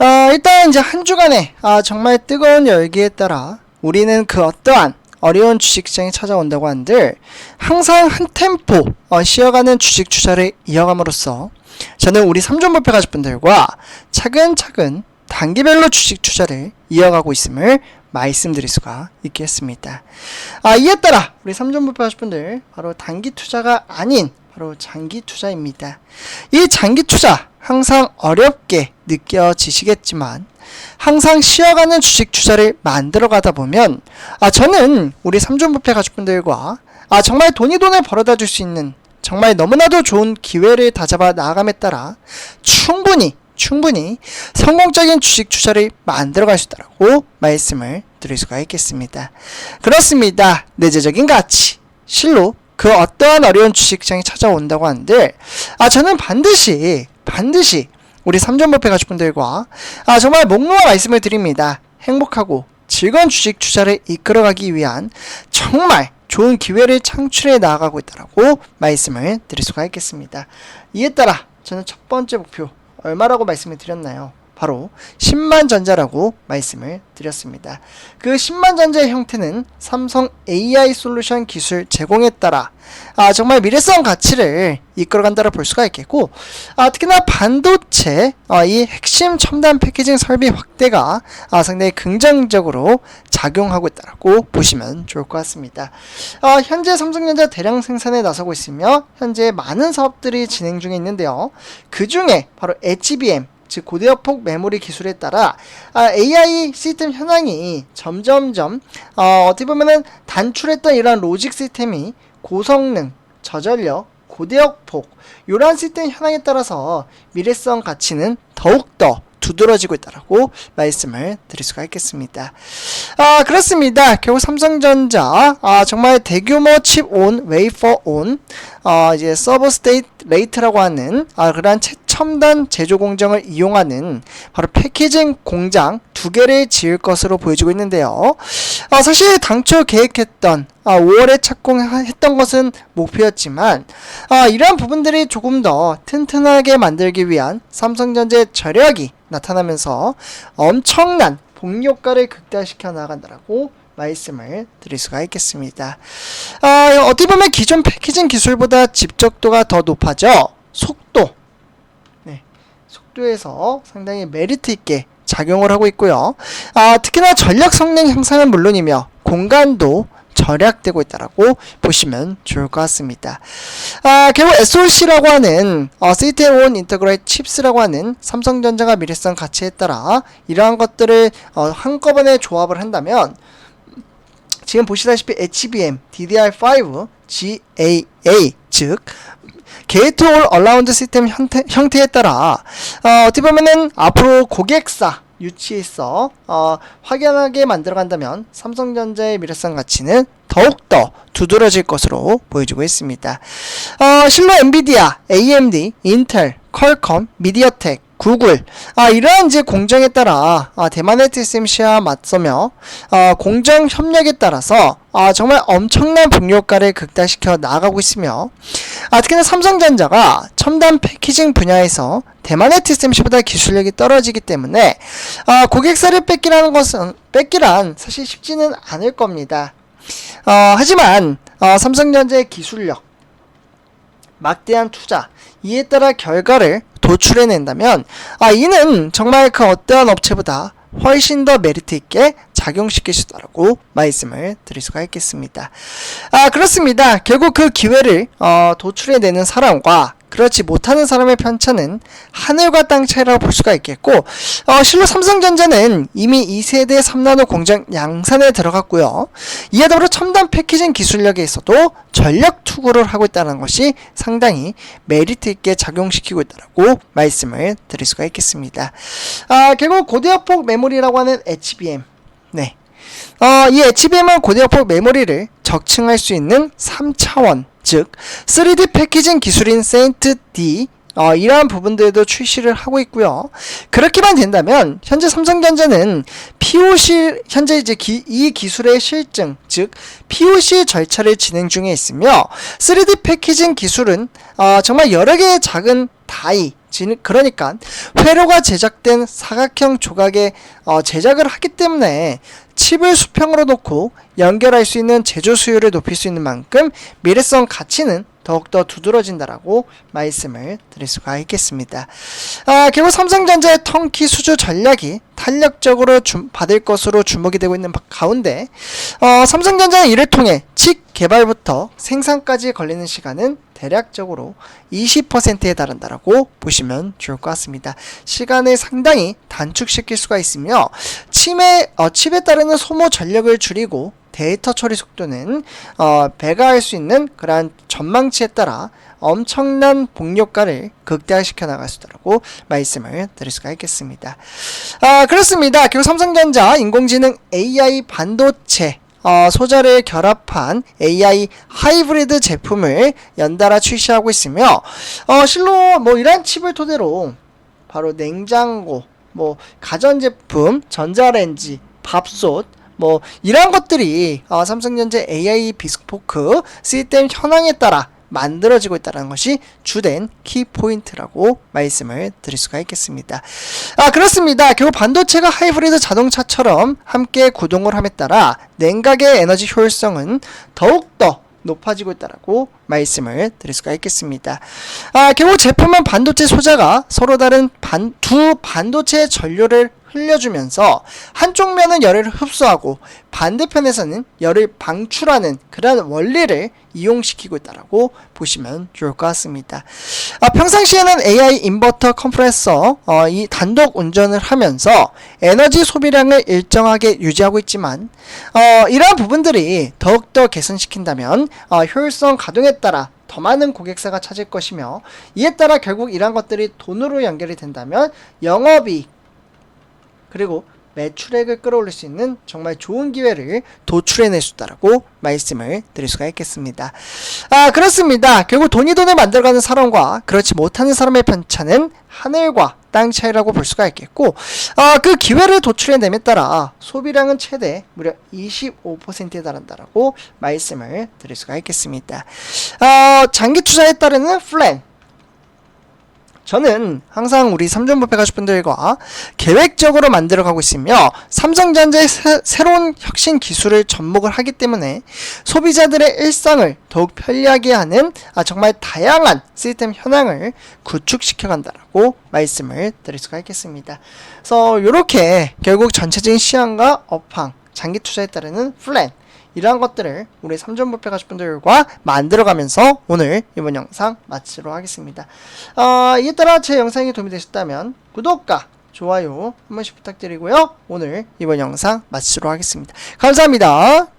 어, 일단 이제 한 주간의 아, 정말 뜨거운 열기에 따라 우리는 그 어떠한 어려운 주식시장이 찾아온다고 한들 항상 한 템포 어, 쉬어가는 주식 투자를 이어감으로써 저는 우리 삼종목표 가족분들과 차근차근 단기별로 주식 투자를 이어가고 있음을 말씀드릴 수가 있겠습니다. 아, 이에 따라 우리 삼종목표 가족분들 바로 단기 투자가 아닌 바로 장기 투자입니다. 이 장기 투자 항상 어렵게 느껴지시겠지만 항상 쉬어가는 주식 투자를 만들어 가다 보면 아 저는 우리 삼종부패 가족분들과 아 정말 돈이 돈을 벌어다 줄 수 있는 정말 너무나도 좋은 기회를 다잡아 나아감에 따라 충분히 충분히 성공적인 주식 투자를 만들어 갈 수 있다고 말씀을 드릴 수가 있겠습니다. 그렇습니다. 내재적인 가치 실로 그 어떠한 어려운 주식시장이 찾아온다고 하는데 아 저는 반드시 반드시 우리 삼전부패 가족분들과 아 정말 목놓아 말씀을 드립니다. 행복하고 즐거운 주식 투자를 이끌어가기 위한 정말 좋은 기회를 창출해 나아가고 있다라고 말씀을 드릴 수가 있겠습니다. 이에 따라 저는 첫 번째 목표 얼마라고 말씀을 드렸나요? 바로 10만 전자라고 말씀을 드렸습니다. 그 10만 전자의 형태는 삼성 AI 솔루션 기술 제공에 따라 아, 정말 미래성 가치를 이끌어간다고 볼 수가 있겠고 아, 특히나 반도체 어, 이 핵심 첨단 패키징 설비 확대가 아, 상당히 긍정적으로 작용하고 있다고 보시면 좋을 것 같습니다. 어, 현재 삼성전자 대량 생산에 나서고 있으며 현재 많은 사업들이 진행 중에 있는데요. 그 중에 바로 HBM 즉 고대역폭 메모리 기술에 따라 아, AI 시스템 현황이 점점점 어, 어떻게 보면은 단출했던 이러한 로직 시스템이 고성능, 저전력, 고대역폭 이러한 시스템 현황에 따라서 미래성 가치는 더욱더 두드러지고 있다라고 말씀을 드릴 수가 있겠습니다. 아 그렇습니다. 결국 삼성전자 아 정말 대규모 칩 온 웨이퍼 온 어, 이제 서버 스테이트 레이트라고 하는 아 그러한 최 첨단 제조 공정을 이용하는 바로 패키징 공장 두 개를 지을 것으로 보여지고 있는데요. 아 사실 당초 계획했던 아 5월에 착공했던 것은 목표였지만 아 이러한 부분들이 조금 더 튼튼하게 만들기 위한 삼성전자의 저력이 나타나면서 엄청난 복효과를 극대화시켜 나간다라고 말씀을 드릴 수가 있겠습니다. 아, 어떻게 보면 기존 패키징 기술보다 집적도가 더 높아져 속도, 네, 속도에서 상당히 메리트 있게 작용을 하고 있고요. 아, 특히나 전력 성능 향상은 물론이며 공간도 절약되고 있다라고 보시면 좋을 것 같습니다. 아, 결국 SOC라고 하는 어, System on Integrated Chips라고 하는 삼성전자가 미래성 가치에 따라 이러한 것들을 어, 한꺼번에 조합을 한다면 지금 보시다시피 HBM, DDR5, GAA 즉 게이트 올 얼라운드 시스템 형태, 형태에 따라 어, 어떻게 보면은 앞으로 고객사 유치해서 어, 확연하게 만들어간다면 삼성전자의 미래성 가치는 더욱더 두드러질 것으로 보여지고 있습니다. 어, 실로 엔비디아, AMD, 인텔, 퀄컴, 미디어텍, 구글 아 이러한 이제 공정에 따라 아, 대만의 TSMC와 맞서며 아, 공정 협력에 따라서 아, 정말 엄청난 북효과를 극대화시켜 나가고 있으며 아, 특히나 삼성전자가 첨단 패키징 분야에서 대만의 TSMC보다 기술력이 떨어지기 때문에 아, 고객사를 뺏기라는 것은 뺏기란 사실 쉽지는 않을 겁니다. 어, 하지만 어, 삼성전자의 기술력 막대한 투자 이에 따라 결과를 도출해낸다면 아 이는 정말 그 어떠한 업체보다 훨씬 더 메리트 있게 작용시킬 수 있다고 말씀을 드릴 수가 있겠습니다. 아 그렇습니다. 결국 그 기회를 어, 도출해내는 사람과 그렇지 못하는 사람의 편차는 하늘과 땅 차이라고 볼 수가 있겠고 어, 실로 삼성전자는 이미 2세대 3나노 공장 양산에 들어갔고요. 이에 더불어 첨단 패키징 기술력에 있어도 전력 투구를 하고 있다는 것이 상당히 메리트 있게 작용시키고 있다고 말씀을 드릴 수가 있겠습니다. 아, 결국 고대역폭 메모리라고 하는 HBM 네. 어, 이 HBM은 고대역폭 메모리를 적층할 수 있는 3차원 즉 3D 패키징 기술인 세인트 D 어, 이러한 부분들도 출시를 하고 있고요. 그렇게만 된다면 현재 삼성전자는 POC 현재 이제 기, 이 기술의 실증 즉 POC 절차를 진행 중에 있으며 3D 패키징 기술은 어, 정말 여러 개의 작은 다이 진- 그러니까 회로가 제작된 사각형 조각의 어, 제작을 하기 때문에 칩을 수평으로 놓고 연결할 수 있는 제조 수요를 높일 수 있는 만큼 미래성 가치는 더욱더 두드러진다라고 말씀을 드릴 수가 있겠습니다. 아, 결국 삼성전자의 턴키 수주 전략이 탄력적으로 주- 받을 것으로 주목이 되고 있는 바- 가운데 어, 삼성전자는 이를 통해 칩 개발부터 생산까지 걸리는 시간은 대략적으로 20%에 달한다라고 보시면 좋을 것 같습니다. 시간을 상당히 단축시킬 수가 있으며 칩에, 어, 칩에 따르는 소모 전력을 줄이고 데이터 처리 속도는 어, 배가할 수 있는 그러한 전망치에 따라 엄청난 복력가를 극대화시켜 나갈 수 있다고 말씀을 드릴 수가 있겠습니다. 아, 그렇습니다. 결국 삼성전자 인공지능 AI 반도체 어, 소자를 결합한 AI 하이브리드 제품을 연달아 출시하고 있으며 어, 실로 뭐 이러한 칩을 토대로 바로 냉장고, 뭐 가전제품, 전자레인지, 밥솥 뭐 이러한 것들이 어, 삼성전자 AI 비스포크 시스템 현황에 따라 만들어지고 있다는 것이 주된 키포인트라고 말씀을 드릴 수가 있겠습니다. 아, 그렇습니다. 결국 반도체가 하이브리드 자동차처럼 함께 구동을 함에 따라 냉각의 에너지 효율성은 더욱더 높아지고 있다라고 말씀을 드릴 수가 있겠습니다. 아, 결국 제품은 반도체 소자가 서로 다른 반, 두 반도체의 전류를 흘려주면서 한쪽 면은 열을 흡수하고 반대편에서는 열을 방출하는 그런 원리를 이용시키고 있다라고 보시면 좋을 것 같습니다. 아, 평상시에는 AI 인버터 컴프레서 어, 이 단독 운전을 하면서 에너지 소비량을 일정하게 유지하고 있지만 어, 이러한 부분들이 더욱더 개선시킨다면 어, 효율성 가동에 따라 더 많은 고객사가 찾을 것이며 이에 따라 결국 이러한 것들이 돈으로 연결이 된다면 영업이익 그리고 매출액을 끌어올릴 수 있는 정말 좋은 기회를 도출해낼 수 있다라고 말씀을 드릴 수가 있겠습니다. 아 그렇습니다. 결국 돈이 돈을 만들어가는 사람과 그렇지 못하는 사람의 편차는 하늘과 땅 차이라고 볼 수가 있겠고 아, 그 기회를 도출해냄에 따라 소비량은 최대 무려 25%에 달한다라고 말씀을 드릴 수가 있겠습니다. 아, 장기 투자에 따르는 플랜 저는 항상 우리 삼전부패 가족분들과 계획적으로 만들어가고 있으며 삼성전자의 새, 새로운 혁신 기술을 접목을 하기 때문에 소비자들의 일상을 더욱 편리하게 하는 아, 정말 다양한 시스템 현황을 구축시켜 간다라고 말씀을 드릴 수가 있겠습니다. 그래서 이렇게 결국 전체적인 시황과 업황, 장기 투자에 따르는 플랜 이러한 것들을 우리 삼전부패 가족분들과 만들어가면서 오늘 이번 영상 마치도록 하겠습니다. 어, 이에 따라 제 영상이 도움이 되셨다면 구독과 좋아요 한 번씩 부탁드리고요. 오늘 이번 영상 마치도록 하겠습니다. 감사합니다.